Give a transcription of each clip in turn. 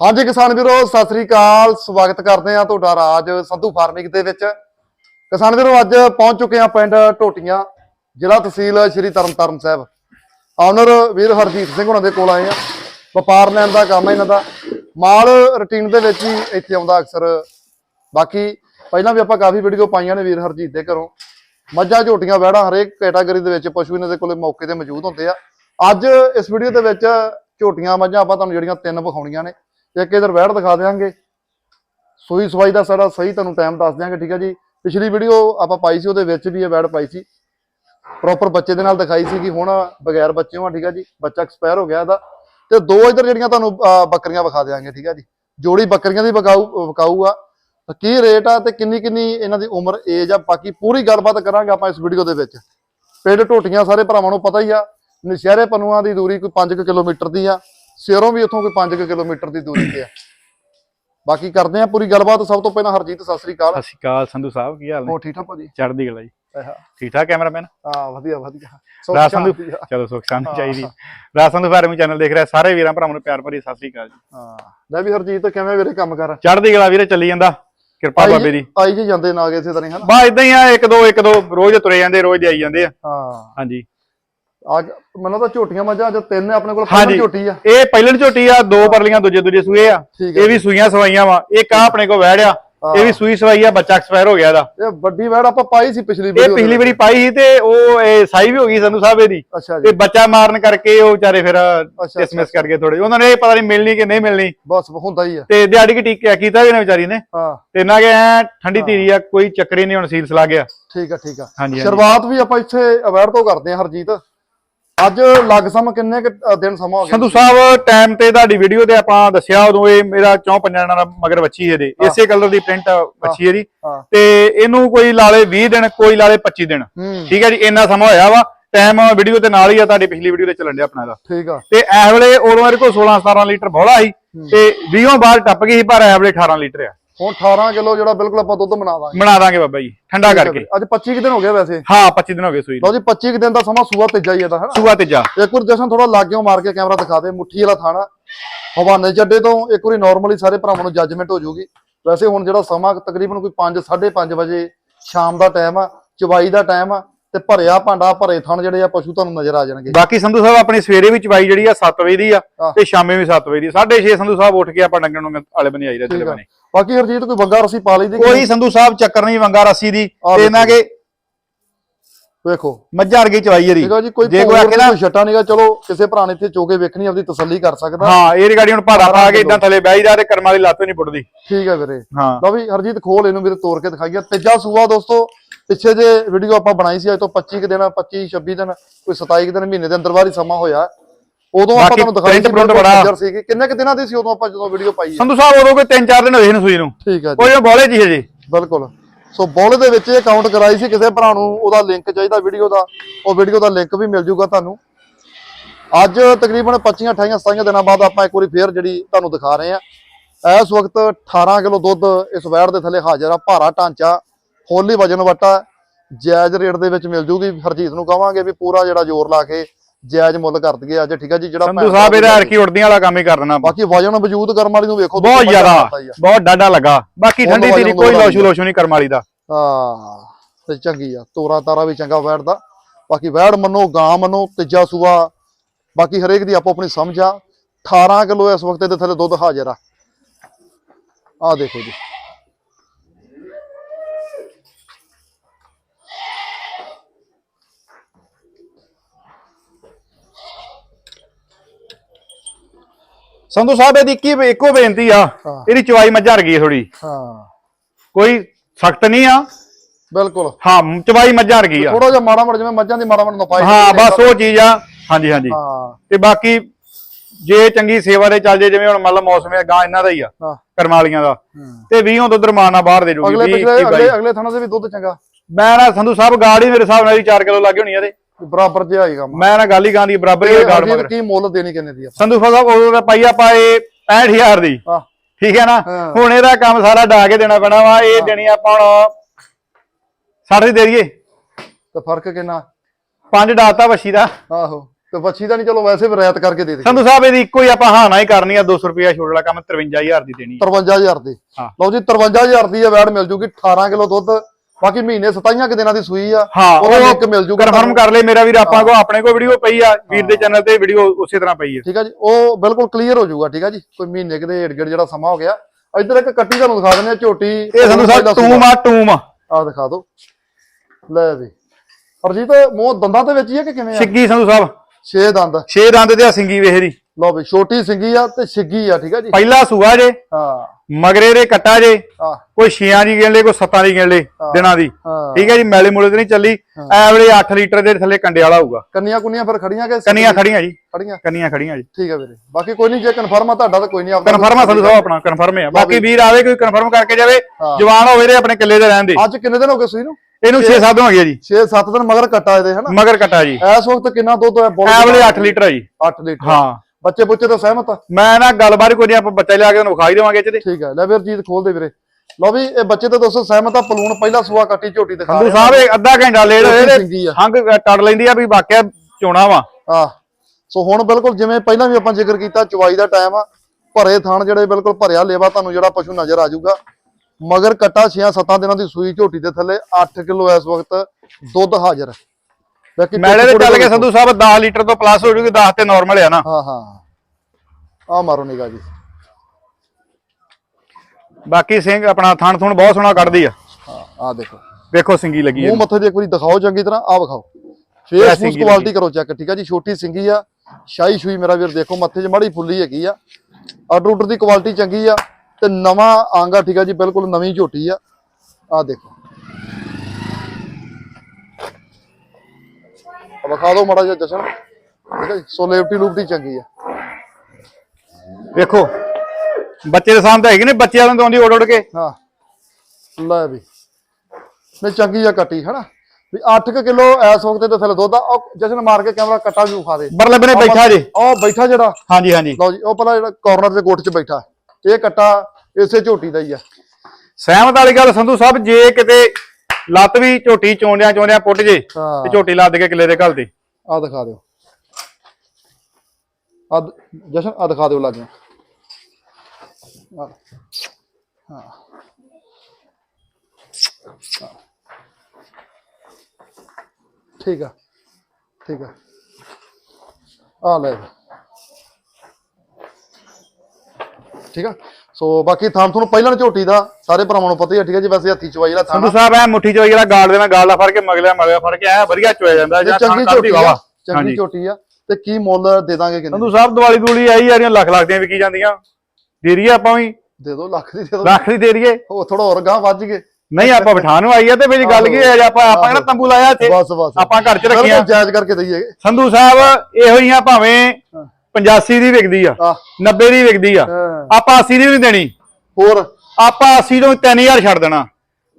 ਹਾਂਜੀ ਕਿਸਾਨ ਵੀਰੋ, ਸਤਿ ਸ੍ਰੀ ਅਕਾਲ। ਸਵਾਗਤ ਕਰਦੇ ਆ ਤੁਹਾਡਾ ਰਾਜ ਸੰਧੂ ਫਾਰਮਿੰਗ ਦੇ ਵਿੱਚ। ਕਿਸਾਨ ਵੀਰੋ, ਅੱਜ ਪਹੁੰਚ ਚੁੱਕੇ ਆ ਪਿੰਡ ਟੋਟੀਆਂ ਜ਼ਿਲ੍ਹਾ ਤਹਿਸੀਲ ਸ਼੍ਰੀ ਤਰਨਤਾਰਨ ਸਾਹਿਬ। ਆਨਰ ਵੀਰ ਹਰਜੀਤ ਸਿੰਘ ਉਹਨਾਂ ਦੇ ਕੋਲ ਆਏ ਆ ਵਪਾਰ ਲੈਣ ਦਾ ਕੰਮ ਹੈ ਇਹਨਾਂ ਦਾ। ਮਾਲ ਰੁਟੀਨ ਦੇ ਵਿੱਚ ਹੀ ਇੱਥੇ ਆਉਂਦਾ ਅਕਸਰ। ਬਾਕੀ ਪਹਿਲਾਂ ਵੀ ਆਪਾਂ ਕਾਫੀ ਵੀਡੀਓ ਪਾਈਆਂ ਨੇ ਵੀਰ ਹਰਜੀਤ ਦੇ ਘਰੋਂ। ਮੱਝਾਂ, ਝੋਟੀਆਂ ਵਹਿੜਾਂ ਹਰੇਕ ਕੈਟਾਗਰੀ ਦੇ ਵਿੱਚ ਪਸ਼ੂ ਇਹਨਾਂ ਦੇ ਕੋਲੇ ਮੌਕੇ ਤੇ ਮੌਜੂਦ ਹੁੰਦੇ ਆ। ਅੱਜ ਇਸ ਵੀਡੀਓ ਦੇ ਵਿੱਚ ਝੋਟੀਆਂ, ਮੱਝਾਂ ਆਪਾਂ ਤੁਹਾਨੂੰ ਜਿਹੜੀਆਂ ਤਿੰਨ ਵਿਖਾਉਣੀਆਂ ਨੇ। ਇੱਕ ਇਧਰ ਵਹਿੜ ਦਿਖਾ ਦਿਆਂਗੇ। ਸੂਈ ਸਵਾਈ ਦਾ ਸਾਰਾ ਸਹੀ ਤੁਹਾਨੂੰ ਟਾਈਮ ਦੱਸ ਦਿਆਂਗੇ, ਠੀਕ ਹੈ ਜੀ। ਪਿਛਲੀ ਵੀਡੀਓ ਆਪਾਂ ਪਾਈ ਸੀ, ਉਹਦੇ ਵਿੱਚ ਵੀ ਇਹ ਵਹਿੜ ਪਾਈ ਸੀ। ਪ੍ਰੋਪਰ ਬੱਚੇ ਦੇ ਨਾਲ ਦਿਖਾਈ ਸੀ ਕਿ ਹੁਣ ਬਗੈਰ ਬੱਚਿਆਂ ਆ, ਠੀਕ ਹੈ ਜੀ। ਬੱਚਾ ਐਕਸਪਾਇਰ ਹੋ ਗਿਆ ਇਹਦਾ। ਤੇ ਦੋ ਇਧਰ ਜਿਹੜੀਆਂ ਤੁਹਾਨੂੰ ਬੱਕਰੀਆਂ ਵਿਖਾ ਦਿਆਂਗੇ, ਠੀਕ ਹੈ ਜੀ। ਜੋੜੀ ਬੱਕਰੀਆਂ ਦੀ ਵਿਕਾਊ ਵਿਕਾਊ ਆ। ਕੀ ਰੇਟ ਆ ਤੇ ਕਿੰਨੀ ਕਿੰਨੀ ਇਹਨਾਂ ਦੀ ਉਮਰ ਏਜ ਆ, ਬਾਕੀ ਪੂਰੀ ਗੱਲਬਾਤ ਕਰਾਂਗੇ ਆਪਾਂ ਇਸ ਵੀਡੀਓ ਦੇ ਵਿੱਚ। ਪਿੰਡ ਟੋਟੀਆਂ ਸਾਰੇ ਭਰਾਵਾਂ ਨੂੰ ਪਤਾ ਹੀ ਆ। ਨਸ਼ਹਿਰੇ ਪਨੂਆਂ ਦੀ ਦੂਰੀ ਕੋਈ 5 ਕਿਲੋਮੀਟਰ ਦੀ ਆ। ਸਿਰੋਂ ਵੀ ਉੱਥੋਂ ਕੋਈ 5 ਕਿਲੋਮੀਟਰ ਦੀ ਦੂਰੀ ਤੇ ਆ। ਬਾਕੀ ਕਰਦੇ ਆ ਪੂਰੀ ਗੱਲਬਾਤ। ਸਭ ਤੋਂ ਪਹਿਲਾਂ ਹਰਜੀਤ ਸਤਿ ਸ੍ਰੀ ਅਕਾਲ। ਸਤਿ ਸ਼੍ਰੀ ਅਕਾਲ ਸੰਧੂ ਸਾਹਿਬ ਕੀ ਹਾਲ ਨੇ? ਹੋ ਠੀਕ ਠਾਕ ਭਾਜੀ? ਚੜ੍ਹਦੀ ਕਲਾ ਜੀ। ਹਾਂ ਠੀਕ ਠਾਕ ਕੈਮਰਾਮੈਨ? ਵਧੀਆ ਵਧੀਆ। ਰਾਜ ਸੰਧੂ। ਚਲੋ ਸੁਖ ਸ਼ਾਂਤੀ ਹਾਂ। ਚਾਹੀਦੀ। ਰਾਜ ਸੰਧੂ ਫਾਰਮਿੰਗ ਚੈਨਲ ਦੇਖ ਰਿਹਾ ਸਾਰੇ ਵੀਰਾਂ ਭਰਾਵਾਂ ਨੂੰ ਪਿਆਰ ਭਰੀ ਸਤਿ ਸ਼੍ਰੀ ਅਕਾਲ ਜੀ। ਹਾਂ। ਲੈ ਵੀ ਹਰਜੀਤ ਕਿਵੇਂ ਵੀਰੇ ਕੰਮ ਕਰ? ਚੜ੍ਹਦੀ ਕਲਾ ਵੀਰੇ ਚੱਲੀ ਜਾਂਦਾ। ਕਿਰਪਾ ਬਾਬੇ ਦੀ। ਆਈ ਜੀ ਜਾਂਦੇ ਨਾਗ ਇਸੇ ਤਰ੍ਹਾਂ ਹੀ ਹਨਾ? ਬਾ ਇਦਾਂ ਹੀ ਆ ਇੱਕ ਦੋ ਇੱਕ ਦੋ ਰੋਜ਼ ਤੁਰੇ ਜਾਂਦੇ ਰੋਜ਼ ਦੇ ਆਈ ਜਾਂਦੇ ਆ। ਹਾਂ। ਹਾਂਜੀ। ਅੱਜ ਮੈਨੂੰ ਤਾਂ ਝੋਟੀਆਂ ਮੱਝਾਂ ਅੱਜ ਤਿੰਨ ਨੇ ਆਪਣੇ ਕੋਲ। ਪਹਿਲੀ ਝੋਟੀ ਆ। ਇਹ ਪਹਿਲਣ ਝੋਟੀ ਆ ਦੋ ਪਰਲੀਆਂ ਦੂਜੇ ਦੂਜੇ ਸੂਏ ਆ। ਇਹ ਵੀ ਸੂਈਆਂ ਸਵਾਈਆਂ ਵਾ। ਇੱਕ ਆ ਆਪਣੇ ਕੋਲ ਵਹਿੜਿਆ ਇਹ ਵੀ ਸੂਈ ਸਵਾਈ ਆ ਬੱਚਾ ਐਕਸਪਾਇਰ ਹੋ ਗਿਆ ਇਹਦਾ। ਇਹ ਵੱਡੀ ਵੈੜ ਆਪਾਂ ਪਾਈ ਸੀ ਪਿਛਲੀ ਇਹ ਵੀਡੀਓ ਪਿਛਲੀ ਵਾਰੀ ਪਾਈ ਸੀ ਤੇ ਉਹ ਇਹ ਸਾਈ ਵੀ ਹੋ ਗਈ ਸੰਧੂ ਸਾਹਿਬ ਇਹਦੀ। ਤੇ ਬੱਚਾ ਮਾਰਨ ਕਰਕੇ ਉਹ ਵਿਚਾਰੇ ਫਿਰ ਡਿਸਮਿਸ ਕਰ ਗਏ ਥੋੜੇ ਉਹਨਾਂ ਨੇ ਇਹ ਪਤਾ ਨਹੀਂ ਮਿਲਣੀ ਕਿ ਨਹੀਂ ਮਿਲਣੀ। ਬਸ ਹੁੰਦਾ ਹੀ ਆ। ਤੇ ਦਿਹਾੜੀ ਕੀ ਟੀਕਿਆ ਕੀਤਾ ਵੀ ਨੇ ਵਿਚਾਰੀ ਨੇ? ਹਾਂ। ਤੇ ਇਹਨਾਂ ਕੇ ਠੰਡੀ ਧੀਰੀ ਆ ਕੋਈ ਚੱਕਰੀ ਨਹੀਂ ਹੁਣ ਸੀਲਸ ਲੱਗ ਗਿਆ। ਠੀਕ ਆ ਠੀਕ ਆ। ਸ਼ੁਰੂਆਤ ਵੀ ਆਪਾਂ ਇੱਥੇ ਅਵੇਅਰ ਤੋਂ ਕਰਦੇ ਹਾਂ ਹਰਜੀਤ। ਅੱਜ ਲੱਗ ਸਮ ਕਿੰਨੇ ਕੁ, ਦਿਨ ਸਮਾਂ ਹੋ ਗਿਆ? ਸੰਧੂ ਸਾਹਿਬ ਟਾਈਮ ਤੇ ਤੁਹਾਡੀ ਵੀਡੀਓ ਤੇ ਆਪਾਂ ਦੱਸਿਆ ਉਦੋਂ ਇਹ ਮੇਰਾ ਚੌਂ ਪੰਜਾਂ ਦਾ ਮਗਰ ਬੱਚੀ ਇਹਦੇ। ਇਸੇ ਕਲਰ ਦੀ ਪ੍ਰਿੰਟ ਬੱਚੀ ਇਹਦੀ। ਤੇ ਇਹਨੂੰ ਕੋਈ ਲਾਲੇ 20 ਦਿਨ ਕੋਈ ਲਾਲੇ 25 ਦਿਨ। ਠੀਕ ਹੈ ਜੀ ਇੰਨਾ ਸਮਾਂ ਹੋਇਆ ਵਾ। ਟਾਈਮ ਵੀਡੀਓ ਦੇ ਨਾਲ ਹੀ ਆ ਤੁਹਾਡੀ ਪਿਛਲੀ ਵੀਡੀਓ ਤੇ ਚੱਲਣ ਡਿਆ ਆਪਣਾ ਦਾ ਠੀਕ ਆ। ਤੇ ਇਸ ਵੇਲੇ ਉਦੋਂ ਮੇਰੇ ਕੋਲ 16 17 ਲੀਟਰ ਬੋਲਾ ਸੀ। ਤੇ 20 ਬਾਅਦ ਟੱਪ ਗਈ ਸੀ ਪਰ ਇਸ ਵੇਲੇ 18 ਲੀਟਰ ਆ। ਹੁਣ 18 ਕਿਲੋ ਜਿਹੜਾ ਬਿਲਕੁਲ ਆਪਾਂ ਦੁੱਧ ਬਣਾ ਦਾਂਗੇ। ਬਣਾ ਦਾਂਗੇ ਬਾਬਾ ਜੀ ਠੰਡਾ ਕਰਕੇ। ਅੱਜ 25 ਕੁ ਦਿਨ ਹੋ ਗਏ ਵੈਸੇ। ਹਾਂ 25 ਦਿਨ ਹੋ ਗਏ ਸੂਈ। ਲਓ ਜੀ 25 ਕੁ ਦਿਨ ਦਾ ਸਮਾਂ ਸੂਆ ਤੇਜਾ ਹੀ ਇਹਦਾ ਹਨਾ ਸੂਆ ਤੇਜਾ। ਇੱਕ ਵਾਰ ਜਸ਼ਨ ਥੋੜਾ ਲਾਗਿਓ ਮਾਰ ਕੇ ਕੈਮਰਾ ਦਿਖਾ ਦੇ ਮੁੱਠੀ ਵਾਲਾ ਥਾਣਾ। ਹਵਾਨੇ ਚੱਡੇ ਤੋਂ ਇੱਕ ਵਾਰੀ ਨਾਰਮਲੀ ਸਾਰੇ ਭਰਾਵਾਂ ਨੂੰ ਜੱਜਮੈਂਟ ਹੋ ਜਾਊਗੀ। ਵੈਸੇ ਹੁਣ ਜਿਹੜਾ ਸਮਾਂ ਤਕਰੀਬਨ ਕੋਈ 5 5:30 ਵਜੇ ਸ਼ਾਮ ਦਾ ਟਾਈਮ ਆ ਚਵਾਈ ਦਾ ਟਾਈਮ ਆ ਤੇ ਭਰਿਆ ਭਾਂਡਾ ਭਰੇ ਥਣ ਜਿਹੜੇ ਆ ਪਸ਼ੂ ਤੁਹਾਨੂੰ ਨਜ਼ਰ ਆ ਜਾਣਗੇ। ਬਾਕੀ ਸੰਧੂ ਸਾਹਿਬ ਆਪਣੀ ਸਵੇਰੇ ਵੀ ਚਵਾਈ ਜਿਹੜੀ ਆ 7 ਵਜੇ ਦੀ ਆ ਹਾਂ। ਤੇ ਸ਼ਾਮੇ ਵੀ 7 ਵਜੇ ਦੀ 6:30 ਸੰਧੂ ਸਾਹਿਬ ਉੱਠ ਕੇ ਆਪਾਂ ਡੰਗਣ ਨੂੰ ਵਾਲੇ ਬਣੇ ਆਈ ਰਹੇ ਆ। ਬਣੇ। ਬਾਕੀ ਹਰਜੀਤ ਕੋਈ ਵੰਗਾ ਰਸੀ ਪਾ ਲਈ ਦੀ ਕੋਈ ਸੰਧੂ ਸਾਹਿਬ ਚੱਕਰ ਨਹੀਂ ਵੰਗਾ ਰੱਸੀ ਦੀ। ਤੇ ਇਹਨਾਂ ਕੇ ਵੇਖੋ। ਮੱਝਾਂ ਵਰਗੀ ਚਵਾਈ ਆ ਜੀ ਕੋਈ ਆਖੇ ਨਾ ਛੱਟਾ ਨਹੀਂਗਾ ਚਲੋ ਕਿਸੇ ਭਰਾ ਨੇ ਇੱਥੇ ਚੋਕੇ ਵੇਖਣੀ ਆਪਦੀ ਤਸੱਲੀ ਕਰ ਸਕਦਾ। ਹਾਂ ਇਹ ਰਿਗਾੜੀ ਹੁਣ ਭਾਰਾ ਪਾ ਕੇ। ਇਦਾਂ ਥੱਲੇ ਬਹਿ ਜਾ ਤੇ ਕਰਮਾਂ ਵਾਲੀ ਲੱਤ ਨਹੀਂ ਪੁੱਟਦੀ। ਠੀਕ ਹੈ ਵੀਰੇ। ਹਾਂ। ਲਓ ਵੀ ਹਰਜੀਤ ਖੋਲ ਇਹਨੂੰ ਵੀਰੇ ਤੋੜ ਕੇ ਦਿਖਾਈਏ। ਤੀਜਾ ਸੂਆ ਦੋਸਤੋ ਪਿੱਛੇ ਜੇ ਵੀਡੀਓ ਆਪਾਂ ਬਣਾਈ ਸੀ ਅੱਜ ਤੋਂ 25 ਕੁ ਦਿਨ 25 26 ਦਿਨ ਕੋਈ 27 ਕੁ ਦਿਨ ਮਹੀਨੇ ਦੇ ਅੰਦਰ ਹੀ ਸਮਾਂ ਹੋਇਆ। ਉਦੋਂ ਆਪਾਂ ਤੁਹਾਨੂੰ ਦਿਖਾਈ ਸੀ ਬੜਾ। ਸੀਗੀ। ਕਿੰਨੇ ਕੁ ਦਿਨਾਂ ਦੀ ਸੀ ਉਦੋਂ ਆਪਾਂ ਜਦੋਂ ਵੀਡੀਓ ਪਾਈ ਸੰਧੂ ਸਾਹਿਬ ਉਦੋਂ ਕੋਈ 3-4 ਦਿਨ ਹੋਏ ਨੇ ਸੂਈ ਨੂੰ। ਠੀਕ ਹੈ ਜੀ। ਕੋਈ ਬੋਲੇ ਜੀ ਹਜੇ। ਬਿਲਕੁਲ। ਸੋ ਬੋਲੇ ਦੇ ਵਿੱਚ ਇਹ ਕਾਊਂਟ ਕਰਾਈ ਸੀ ਕਿਸੇ ਭਰਾ ਨੂੰ ਉਹਦਾ ਲਿੰਕ ਚਾਹੀਦਾ ਵੀਡੀਓ ਦਾ। ਉਹ ਵੀਡੀਓ ਦਾ ਲਿੰਕ ਵੀ ਮਿਲ ਜੂਗਾ ਤੁਹਾਨੂੰ। ਅੱਜ ਤਕਰੀਬਨ 25 28 27 ਦਿਨਾਂ ਬਾਅਦ ਆਪਾਂ ਇੱਕ ਵਾਰੀ ਫੇਰ ਜਿਹੜੀ ਤੁਹਾਨੂੰ ਦਿਖਾ ਰਹੇ ਆ ਇਸ ਵਕਤ 18 ਕਿਲੋ ਦੁੱਧ ਇਸ ਵੈੜ ਦੇ ਥੱਲੇ ਹਾਜ਼ਰ ਆ ਭਾਰਾ ਢਾਂਚਾ ਹੋਲੀ ਵਜਨ ਵਟਾ। ਜਾਇਜ਼ ਰੇਟ ਦੇ ਵਿੱਚ ਮਿਲ ਜੂਗੀ। ਹਰਜੀਤ ਨੂੰ ਕਵਾਂਗੇ ਵੀ ਪੂਰਾ ਜਿਹੜਾ ਜ਼ੋਰ ਲਾ ਕੇ ਜਾਇਜ਼ ਮੁੱਲ ਕਰ ਦਈਏ ਅੱਜ ਠੀਕ ਆ ਜੀ ਜਿਹੜਾ ਸੰਧੂ ਸਾਹਿਬ ਇਹਦਾ ਹਰਕੀ ਉੜਦੀਆਂ ਵਾਲਾ ਕੰਮ ਹੀ ਕਰ ਦੇਣਾ ਬਾਕੀ ਵਜਨ ਵਜੂਦ ਕਰਮ ਵਾਲੀ ਨੂੰ ਵੇਖੋ ਬਹੁਤ ਜ਼ਿਆਦਾ। ਬਹੁਤ ਡਾਡਾ ਲੱਗਾ। ਬਾਕੀ ਠੰਡੀ ਤੇਰੀ ਕੋਈ ਲੋਸ਼ੂ ਲੋਸ਼ੂ ਨਹੀਂ ਕਰਮ ਵਾਲੀ ਦਾ। ਹਾਂ ਤੇ ਚੰਗੀ ਆ ਤੋਰਾ ਤਾਰਾ ਵੀ ਚੰਗਾ ਵੈੜ ਦਾ। ਬਾਕੀ ਵੈੜ ਮੰਨੋ ਗਾਂ ਮੰਨੋ ਤੀਜਾ ਸੂਆ। ਬਾਕੀ ਹਰੇਕ ਦੀ ਆਪੋ ਆਪਣੀ ਸਮਝ ਆ। 18 ਕਿਲੋ ਇਸ ਵਕਤ ਦੇ ਥੱਲੇ ਦੁੱਧ ਹਾਜ਼ਰ ਆ। ਆ ਦੇਖੋ ਜੀ। ਸੰਧੂ ਸਾਹਿਬ ਇਹਦੀ ਕੀ ਇੱਕੋ ਬੇਨਤੀ ਆ। ਹਾਂ। ਇਹਦੀ ਚਵਾਈ ਮੱਝਾਂ ਰਗੀ ਥੋੜੀ ਹਾਂ। ਕੋਈ ਸਖਤ ਨਹੀਂ ਆ। ਬਿਲਕੁਲ। ਹਾਂ ਚਵਾਈ ਮੱਝਾਂ ਰਗੀ ਆ। ਥੋੜਾ ਜਿਹਾ ਮਾੜਾ ਮਾੜਾ ਜਿਵੇਂ ਮੱਝਾਂ ਦੀ ਮਾੜਾ ਮਾੜਾ ਨਪਾਈ ਹਾਂ ਬਸ ਉਹ ਚੀਜ਼ ਆ। ਹਾਂਜੀ ਹਾਂਜੀ। ਹਾਂ। ਤੇ ਬਾਕੀ ਜੇ ਚੰਗੀ ਸੇਵਾ ਦੇ ਚੱਲ ਜੇ ਜਿਵੇਂ ਹੁਣ ਮੰਨ ਲਾ ਮੌਸਮ ਹੈ ਗਾਂ ਇਹਨਾਂ ਦਾ ਹੀ ਆ ਹਾਂ। ਕਰਮਾਂ ਵਾਲੀਆਂ ਦਾ। ਹੂੰ। ਤੇ 20 ਤੋਂ ਦਰਮਾਨਾ ਬਾਹਰ ਦੇ ਜੂਗੀ ਅਗਲੇ 20 ਪਿਛਲੇ 21 ਅਗਲੇ ਅਗਲੇ ਥਾਣਾ ਦੇ ਵੀ ਦੁੱਧ ਚੰਗਾ। ਮੈਂ ਨਾ ਸੰਧੂ ਸਾਹਿਬ ਗਾੜੀ ਮੇਰੇ ਹਿਸਾਬ ਨਾਲ 4 ਕਿਲੋ ਲੱਗੇ ਹੋਣੀ ਆ ਇਹਦੇ। ਬਰਾਬਰ ਜਿਹਾ ਕੰਮ ਮੈਂ ਨਾ ਗੱਲ ਹੀ ਗਾਂ ਦੀ ਬਰਾਬਰ ਹੀ ਗਾੜ ਮਗਰ। ਕੀ ਮੁੱਲ ਦੇਣੀ ਕਿੰਨੇ ਦੀ ਆ? ਸੰਧੂ ਸਾਹਿਬ ਉਦੋਂ ਪਾਈ ਆਪਾਂ ਇਹ 65000 ਦੀ। ਠੀਕ ਹੈ ਨਾ। ਹੁਣ ਇਹਦਾ ਕੰਮ ਸਾਰਾ ਡਾ ਕੇ ਦੇਣਾ ਪੈਣਾ ਵਾ ਇਹ ਦੇਣੀ ਆਪਾਂ ਹੁਣ 60 ਦੀ ਦੇ ਦਈਏ। ਤੇ ਫ਼ਰਕ ਕਿੰਨਾ? ਪੰਜ ਡਾਤਾ ਵੱਛੀ ਦਾ। ਆਹੋ। ਤੇ ਵੱਛੀ ਦਾ ਨਹੀਂ ਚਲੋ ਵੈਸੇ ਵੀ ਰਿਆਇਤ ਕਰਕੇ ਦੇ ਦੇ। ਸੰਧੂ ਸਾਹਿਬ ਇਹਦੀ ਇੱਕੋ ਹੀ ਆਪਾਂ ਹਾਂ ਨਾ ਹੀ ਕਰਨੀ ਆ 200 ਰੁਪਿਆ ਛੋੜ ਵਾਲਾ ਕੰਮ 53000 ਦੀ ਦੇਣੀ ਆ। 53000 ਦੀ। ਲਓ ਜੀ 53000 ਦੀ ਇਹ ਵੈੜ ਮਿਲ ਜੂਗੀ 18 ਕਿਲੋ ਦੁੱਧ ਬਾਕੀ ਮਹੀਨੇ 27 ਕਿ ਦਿਨਾਂ ਦੀ ਸੂਈ ਆ। ਹਾਂ ਉਹ ਲਿੰਕ ਮਿਲ ਜੂਗਾ ਕਨਫਰਮ ਕਰ ਲੈ ਮੇਰਾ ਵੀਰ ਆਪਾਂ ਕੋ ਆਪਣੇ ਕੋ ਵੀਡੀਓ ਪਈ ਆ ਵੀਰ ਦੇ ਚੈਨਲ ਤੇ ਵੀਡੀਓ ਉਸੇ ਤਰ੍ਹਾਂ ਪਈ ਆ। ਠੀਕ ਆ ਜੀ ਉਹ ਬਿਲਕੁਲ ਕਲੀਅਰ ਹੋ ਜਾਊਗਾ ਠੀਕ ਆ ਜੀ। ਕੋਈ ਮਹੀਨੇ ਕਿਤੇ ਏੜ ਗੇੜ ਜਿਹੜਾ ਸਮਾਂ ਹੋ ਗਿਆ। ਇੱਧਰ ਇੱਕ ਕੱਟੀ ਤੁਹਾਨੂੰ ਦਿਖਾ ਦਿੰਦੇ ਆ ਝੋਟੀ। ਇਹ ਸੰਧੂ ਸਾਹਿਬ ਟੂਮ ਆ ਟੂਮ ਆ। ਦਿਖਾ ਦਿਓ। ਲੈ ਵੀ ਹਰਜੀਤ ਮੂੰਹ ਦੰਦਾਂ ਦੇ ਵਿੱਚ ਹੀ ਆ ਕਿ ਕਿਵੇਂ ਆ? ਛਿੱਗੀ ਸੰਧੂ ਸਾਹਿਬ। ਛੇ ਦੰਦ। ਛੇ ਦੰਦ ਤੇ ਆ ਸਿੰਗੀ ਵੇਹਰੀ। ਲਓ ਵੀ ਛੋਟੀ ਸਿੰਗੀ ਆ ਤੇ ਛਿੱਗੀ ਆ ਠੀਕ ਆ ਜੀ। ਪਹਿਲਾ ਸੂਆ ਜੇ। ਹਾਂ। ਮਗਰੇ ਦੇ ਕੱਟਾ ਜੇ ਕੋਈ ਛੀਆਂ ਦੀ ਗਿਣ ਲੈ ਕੋਈ ਸੱਤਾਂ ਦੀ ਗਿਣ ਲੈ ਦਿਨਾਂ ਦੀ। ਹਾਂ। ਠੀਕ ਹੈ ਜੀ ਮੈਲੇ ਮੁਲੇ ਤੇ ਨਹੀਂ ਚੱਲੀ। ਐ ਵੇਲੇ 8 ਲੀਟਰ ਦੇ ਥੱਲੇ ਕੰਡੇ ਵਾਲਾ ਹੋਊਗਾ। ਕੰਨੀਆਂ ਕੁੰਨੀਆਂ ਫਿਰ ਖੜੀਆਂ ਕਿ ਕੰਨੀਆਂ ਖੜੀਆਂ ਜੀ। ਖੜੀਆਂ? ਕੰਨੀਆਂ ਖੜੀਆਂ ਜੀ। ਠੀਕ ਆ ਵੀਰੇ। ਬਾਕੀ ਕੋਈ ਨਹੀਂ ਜੇ ਕਨਫਰਮ ਆ ਤੁਹਾਡਾ ਤਾਂ ਕੋਈ ਨਹੀਂ ਆਪਦਾ ਕਨਫਰਮ ਆ ਸੰਧੂ ਸਾਹਿਬ ਆਪਣਾ ਕਨਫਰਮ ਹੈ ਬਾਕੀ ਵੀਰ ਆਵੇ ਕੋਈ ਕਨਫਰਮ ਕਰਕੇ ਜਾਵੇ ਹਾਂ। ਜਵਾਨ ਹੋਵੇ ਤੇ ਆਪਣੇ ਕਿੱਲੇ ਦੇ ਰਹਿਣ ਦੇ। ਅੱਜ ਕਿੰਨੇ ਦਿਨ ਹੋ ਗਏ ਸੂਈ ਨੂੰ? ਇਹਨੂੰ 6-7 ਹੋ ਗਿਆ ਜੀ। 6-7 ਦਿਨ ਮਗਰ ਕੱਟਾ ਇਹਦੇ ਹਨਾ? ਮਗਰ ਕੱਟਾ ਜੀ। ਇਸ ਵਕਤ ਕਿੰਨਾ ਦੁੱਧ ਹੈ ਐ ਵੇਲੇ 8 ਲੀਟਰ ਆ ਜੀ। 8 ਲੀਟਰ। ਹਾਂ। ਬੱਚੇ ਬੁੱਚੇ ਤਾਂ ਸਹਿਮਤ ਆ। ਮੈਂ ਨਾ ਗੱਲਬਾਤ ਕੋਈ ਨਹੀਂ ਆਪਾਂ ਬੱਚਾ ਲਿਆ ਕੇ ਤੁਹਾਨੂੰ ਵਿਖਾਈ ਦੇਵਾਂਗੇ ਤੇ। ਠੀਕ ਹੈ ਲੈ ਵੀਰ ਜੀਤ ਖੋਲ ਦੇ ਵੀਰੇ। ਲਓ ਵੀ ਇਹ ਬੱਚੇ ਤੇ ਦੋਸਤੋ ਸਹਿਮਤ ਆ ਪਲੂਣ ਪਹਿਲਾ ਸੂਆ ਕੱਟੀ ਝੋਟੀ ਦਿਖਾ ਸੰਧੂ ਸਾਹਿਬ ਇਹ ਅੱਧਾ ਘੰਟਾ ਲੇਟ ਆ। ਹੰਗ ਟੜ ਲੈਂਦੀ ਆ ਵੀ ਵਾਕਿਆ ਚੋਣਾ ਵਾ। ਆ ਸੋ ਹੁਣ ਬਿਲਕੁਲ ਜਿਵੇਂ ਪਹਿਲਾਂ ਵੀ ਆਪਾਂ ਜ਼ਿਕਰ ਕੀਤਾ ਚੁਵਾਈ ਦਾ ਟਾਈਮ ਆ ਭਰੇ ਥਾਣ ਜਿਹੜੇ ਬਿਲਕੁਲ ਭਰਿਆ ਲੇਵਾ ਤੁਹਾਨੂੰ ਜਿਹੜਾ ਪਸ਼ੂ ਨਜ਼ਰ ਆ ਜਾਊਗਾ। ਮਗਰ ਕੱਟਾ 6-7 ਦਿਨਾਂ ਦੀ ਸੂਈ ਝੋਟੀ ਦੇ ਥੱਲੇ 8 ਕਿਲੋ ਇਸ ਵਕਤ ਦੁੱਧ ਹਾਜ਼ਰ ਹੈ। ਮੈਲੇ ਦੇ ਚੱਲ ਕੇ ਸੰਧੂ ਸਾਹਿਬ 10 ਲੀਟਰ ਤੋਂ ਪਲੱਸ ਹੋ ਜੂਗੀ 10 ਤੇ ਨਾਰਮਲ ਆ ਨਾ। ਹਾਂ ਹਾਂ। ਆ ਮਾਰੋ ਨਿਗਾ ਜੀ। ਬਾਕੀ ਸਿੰਘ ਆਪਣਾ ਥਣ ਥੁਣ ਬਹੁਤ ਸੋਹਣਾ ਕੱਢਦੀ ਆ। ਹਾਂ ਆ ਦੇਖੋ। ਵੇਖੋ ਸਿੰਗੀ ਲੱਗੀ ਮੂੰਹ ਇਹਨੂੰ। ਮੱਥੇ ਦੀ ਇੱਕ ਵਾਰੀ ਦਿਖਾਓ ਚੰਗੀ ਤਰ੍ਹਾਂ ਆ ਵਿਖਾਓ। ਇਹ ਫੇਸ ਸਿੰਗੀ ਕੁਆਲਿਟੀ ਕਰੋ ਚੈੱਕ ਠੀਕ ਆ ਜੀ? ਛੋਟੀ ਸਿੰਗੀ ਆ ਸ਼ਾਈ ਸ਼ੂਈ ਮੇਰਾ ਵੀਰ ਦੇਖੋ ਮੱਥੇ 'ਚ ਮਾੜੀ ਫੁੱਲੀ ਹੈਗੀ ਆ। ਆਰਡਰ ਉਡਰ ਦੀ ਕੁਆਲਿਟੀ ਚੰਗੀ ਆ ਤੇ ਨਵਾਂ ਆਂਗਾ ਠੀਕ ਆ ਜੀ? ਬਿਲਕੁਲ ਨਵੀਂ ਝੋਟੀ ਆ। ਆ ਦੇਖੋ। ਆ ਵਿਖਾ ਦਿਓ ਮਾੜਾ ਜਿਹਾ ਜਸ਼ਨ। ਠੀਕ ਆ ਜੀ? ਸੋ ਲੂਪਟੀ ਚੰਗੀ ਆ। ਵੇਖੋ ਬੱਚੇ ਦੇ ਸਾਹਮਣੇ ਹੈਗੇ ਨੇ ਬੱਚਿਆਂ ਨੂੰ ਆਉਂਦੀ ਉੱਡ ਉੱਡ ਕੇ। ਹਾਂ ਲੈ ਵੀ। ਨੇ ਚੰਗੀ ਆ ਕੱਟੀ ਹਨਾ? ਵੀ 8 ਕਿਲੋ ਇਸ ਵਕਤ ਤੇ ਥੱਲੇ ਦੁੱਧ ਆ ਜਸ਼ਨ ਮਾਰ ਕੇ ਕੈਮਰਾ ਕੱਟਾ ਵੀ ਵਿਖਾ ਦੇ। ਬਰਲੇ ਬਨੇ ਬੈਠਾ ਜੇ। ਉਹ ਬੈਠਾ ਜਿਹੜਾ। ਹਾਂਜੀ ਹਾਂਜੀ। ਲਓ ਜੀ ਉਹ ਪਹਿਲਾਂ ਜਿਹੜਾ ਕਾਰਨਰ ਦੇ ਗੋਟ 'ਚ ਬੈਠਾ। ਇਹ ਕੱਟਾ ਇਸੇ ਝੋਟੀ ਦਾ ਹੀ ਆ। ਸਹਿਮਤ ਵਾਲੀ ਗੱਲ ਸੰਧੂ ਸਾਹਿਬ ਜੇ ਕਿਤੇ ਲੱਤ ਵੀ ਝੋਟੀ ਚੋਂਦਿਆਂ ਚੋਂਦਿਆਂ ਪੁੱਟ ਜੇ ਤੇ ਝੋਟੀ ਲੱਦ ਕੇ ਕਿੱਲੇ ਦੇ ਘਲ ਤੇ ਆ ਦਿਖਾ ਦਿਓ। ਆ ਜਸ਼ਨ ਆ ਦਿਖਾ ਦਿਓ ਲੱਗਿਆ ਹਾਂ। ਠੀਕ ਆ। ਠੀਕ ਆ। ਆ ਲੈ। ਠੀਕ ਆ। ਸੋ ਬਾਕੀ ਥਾਂ ਤੁਹਾਨੂੰ ਪਹਿਲਾਂ ਝੋਟੀ ਦਾ ਸਾਰੇ ਭਰਾਵਾਂ ਨੂੰ ਪਤਾ ਹੀ ਆ ਠੀਕ ਆ ਜੀ? ਵੈਸੇ ਹੱਥੀ ਚਵਾਈ ਦਾ ਥਾਂ ਸੰਧੂ ਸਾਹਿਬ ਐ ਮੁੱਠੀ ਚੋਈ ਜਿਹੜਾ ਗਾਲ ਦੇਣਾ ਗਾਲ ਦਾ ਫੜ ਕੇ ਮਗਲਿਆ ਮਗਲਿਆ ਫੜ ਕੇ ਐ ਵਧੀਆ ਚੋਇਆ ਜਾਂਦਾ ਜਾਂ ਚੰਗੀ ਝੋਟੀ ਆ। ਚੰਗੀ ਝੋਟੀ ਆ। ਤੇ ਕੀ ਮੁੱਲ ਦੇ ਦਾਂਗੇ ਕਿੰਨੇ ਸੰਧੂ ਸਾਹਿਬ ਦੀਵਾਲੀ ਦੂਲੀ ਆਈ ਯਾਰੀਆਂ ਲੱਖ ਲੱਖ ਦੀਆਂ ਵਿਕੀ ਜਾਂਦੀਆਂ। ਦੇ ਰਹੀਏ ਆਪਾਂ ਵੀ। ਦੇ ਦਿਓ ਲੱਖ ਦੀ ਦੇ ਦਿਓ ਲੱਖ ਦੀ ਦੇ ਰਹੀਏ ਉਹ ਥੋੜਾ ਹੋਰ ਗਾਂ ਵੱਜ ਗਏ। ਨਹੀਂ ਆਪਾਂ ਬਿਠਾ ਨੂੰ ਆਈ ਆ ਤੇ ਵਿੱਚ ਗੱਲ ਕੀ ਹੈ ਜੇ ਆਪਾਂ ਆਪਾਂ ਕਿਹੜਾ ਤੰਬੂ ਲਾਇਆ ਇੱਥੇ? ਬਸ ਬਸ। ਆਪਾਂ ਘਰ 'ਚ ਰੱਖੀਆਂ। ਜਾਇਜ਼ ਕਰਕੇ ਦਈਏ ਸੰਧੂ ਸਾਹਿਬ ਇਹੋ ਜਿਹੀਆਂ ਭਾਵੇਂ 85 ਦੀ ਵਿਕਦੀ ਆ ਆ 90 ਦੀ ਵਿਕਦੀ ਆ। ਆਪਾਂ 80 ਦੀ ਨਹੀਂ ਦੇਣੀ। ਹੋਰ? ਆਪਾਂ 80 ਤੋਂ 3000 ਛੱਡ ਦੇਣਾ।